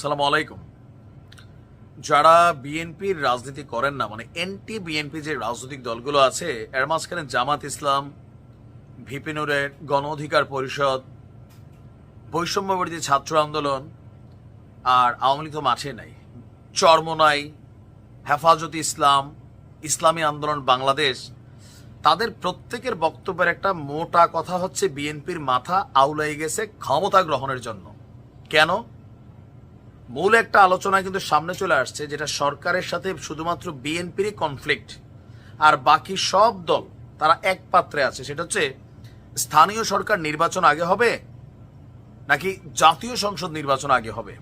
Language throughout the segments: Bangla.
সালাম আলাইকুম। যারা বিএনপির রাজনীতি করেন না মানে এনটি বিএনপি যে রাজনৈতিক দলগুলো আছে, এর মাঝখানে জামাত ইসলাম ভিপিনুরের গণ অধিকার পরিষদ বৈষম্যবর্তী ছাত্র আন্দোলন, আর আওয়ামী লীগ তো মাঠে নাই। চরমনাই, হেফাজত ইসলাম, ইসলামী আন্দোলন বাংলাদেশ, তাদের প্রত্যেকের বক্তব্যের একটা মোটা কথা হচ্ছে, বিএনপির মাথা আউলাই গেছে ক্ষমতা গ্রহণের জন্য। কেন? মূল একটা আলোচনা কিন্তু সামনে চলে আসছে, যেটা সরকারের সাথে শুধুমাত্র বিএনপিরই কনফ্লিক্ট আর বাকি সব দল তারা এক পাত্রে আছে। সেটা হচ্ছে, স্থানীয় সরকার নির্বাচন আগে হবে নাকি জাতীয় সংসদ নির্বাচন আগে হবে?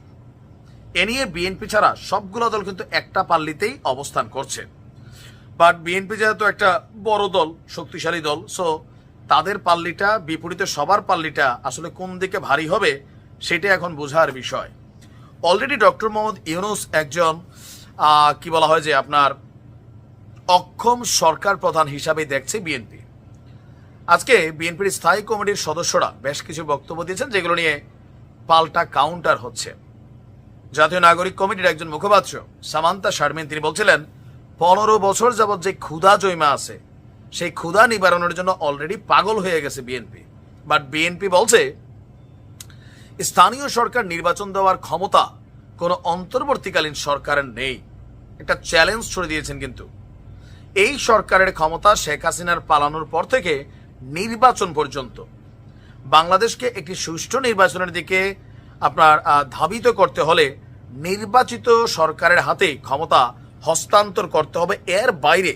এ নিয়ে বিএনপি ছাড়া সবগুলো দল কিন্তু একটা পাল্লিতেই অবস্থান করছে। বাট বিএনপি যেহেতু একটা বড় দল, শক্তিশালী দল সো তাদের পাল্লিটা, বিপরীতে সবার পাল্লিটা আসলে কোন দিকে ভারী হবে, সেটা এখন বোঝার বিষয়। অলরেডি ডক্টর মোহাম্মদ ইউনুস একজন কি বলা হয় যে আপনার অক্ষম সরকার প্রধান হিসাবে দেখছে বিএনপি আজকে বিএনপির স্থায়ী কমিটির সদস্যরা বেশ কিছু বক্তব্য দিয়েছেন যেগুলো নিয়ে পাল্টা কাউন্টার হচ্ছে। জাতীয় নাগরিক কমিটির একজন মুখপাত্র, সামান্তা শারমিন, তিনি বলছিলেন, পনেরো বছর যাবৎ যে ক্ষুধা জৈমা আছে, সেই ক্ষুধা নিবারণের জন্য অলরেডি পাগল হয়ে গেছে বিএনপি বাট বিএনপি বলছে স্থানীয় সরকার নির্বাচন দেওয়ার ক্ষমতা কোনো অন্তর্বর্তীকালীন সরকারের নেই। একটা চ্যালেঞ্জ ছড়ে দিয়েছেন কিন্তু। এই সরকারের ক্ষমতা শেখ হাসিনার পালানোর পর থেকে নির্বাচন পর্যন্ত। বাংলাদেশকে একটি সুষ্ঠু নির্বাচনের দিকে আপনার ধাবিত করতে হলে নির্বাচিত সরকারের হাতে ক্ষমতা হস্তান্তর করতে হবে। এর বাইরে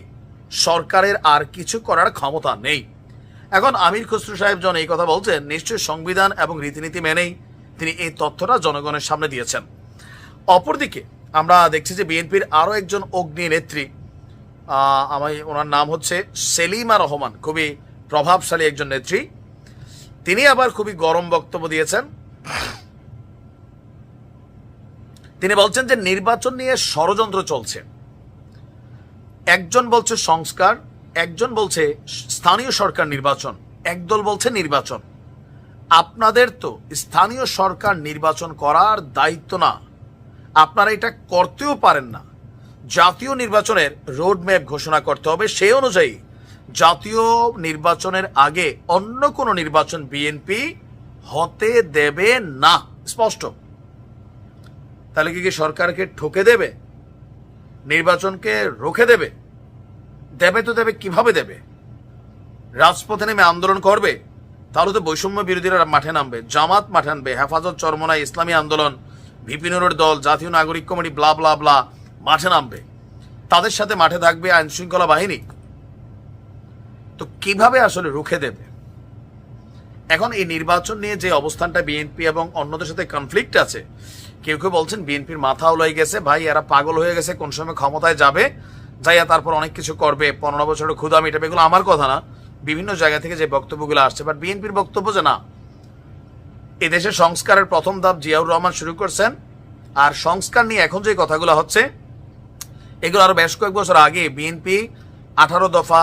সরকারের আর কিছু করার ক্ষমতা নেই। এখন আমির খসরু সাহেব জন এই কথা বলছেন, নিশ্চয়ই সংবিধান এবং রীতিনীতি মেনেই তিনি এই তথ্যটা জনগণের সামনে দিয়েছেন। অপরদিকে, আমরা দেখছি যে বিএনপির আরও একজন অগ্নি নেত্রী আমি, ওনার নাম হচ্ছে সেলিমা রহমান, খুবই প্রভাবশালী একজন নেত্রী। তিনি আবার খুবই গরম বক্তব্য দিয়েছেন। তিনি বলছেন যে নির্বাচন নিয়ে ষড়যন্ত্র চলছে। একজন বলছে সংস্কার, একজন বলছে স্থানীয় সরকার নির্বাচন, একদল বলছে নির্বাচন। আপনাদের তো স্থানীয় সরকার নির্বাচন করার দায়িত্ব না। আপনারা এটা করতেও পারেন না। জাতীয় নির্বাচনের রোড ম্যাপ ঘোষণা করতে হবে সেই অনুযায়ী জাতীয় নির্বাচনের আগে অন্য কোনো নির্বাচন বিএনপি হতে দেবে না। স্পষ্ট। তাহলে কি সরকারকে ঠকে দেবে? নির্বাচনকে রোখে দেবে? দেবে তো দেবে, কীভাবে দেবে? রাজপথে নেমে আন্দোলন করবে? তাহলে তো বৈষম্য বিরোধীরা মাঠে নামবে, জামাত মাঠে আনবে, হেফাজত চরমনা ইসলামী আন্দোলন ভিপিনুরের দল, জাতীয় নাগরিক কমিটি, ব্লা ব্লা ব্লা, মাঠে নামবে। তাদের সাথে মাঠে থাকবে আইন শৃঙ্খলা বাহিনী। তো কীভাবে আসলে রুখে দেবে? এখন এই নির্বাচন নিয়ে যে অবস্থানটা বিএনপি এবং অন্যদের সাথে কনফ্লিক্ট আছে, কেউ কেউ বলছেন বিএনপির মাথা উলাই গেছে, ভাই, এরা পাগল হয়ে গেছে, কোন সময় ক্ষমতায় যাবে, যাইয়া তারপর অনেক কিছু করবে, পনেরো বছরের ক্ষুদা মিটাবে, এগুলো আমার কথা না। বিভিন্ন জায়গা থেকে যে বক্তব্যগুলো আসছে বাট বিএনপির বক্তব্য যে না এদেশে সংস্কারের প্রথম ধাপ জিয়াউর রহমান শুরু করছেন, আর সংস্কার নিয়ে এখন যে কথাগুলো হচ্ছে, এগুলো আরও বেশ কয়েক বছর আগে বিএনপি আঠারো দফা,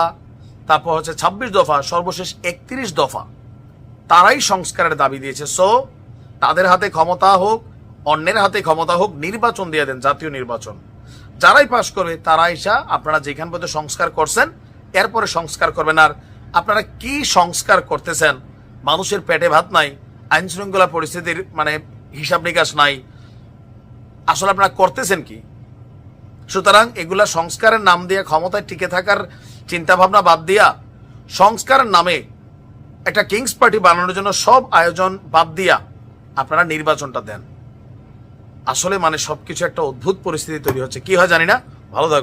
তারপর হচ্ছে ছাব্বিশ দফা, সর্বশেষ একত্রিশ দফা, তারাই সংস্কারের দাবি দিয়েছে। সো তাদের হাতে ক্ষমতা হোক, অন্যের হাতে ক্ষমতা হোক, নির্বাচন দিয়ে দেন জাতীয় নির্বাচন। যারাই পাশ করবে তারা এসা আপনারা যেখান পর্যন্ত সংস্কার করছেন, এরপরে সংস্কার করবেন। আর আপনারা কি সংস্কার করতেছেন? মানুষের পেটে ভাত নাই, আইন শৃঙ্খলা পরিস্থিতির মানে হিসাব নিকাশ নাই। আসলে আপনারা করতেছেন কি? সুতরাং এগুলা সংস্কারের নাম দিয়ে ক্ষমতায় টিকে থাকার চিন্তা ভাবনা বাদ দিয়া সংস্কারের নামে একটা কিংস পার্টি বানানোর জন্য সব আয়োজন বাদ দিয়া আপনারা নির্বাচনটা দেন। আসলে মানে সবকিছু একটা অদ্ভুত পরিস্থিতি তৈরি হচ্ছে। কি হয় জানি না? ভালো থাকবেন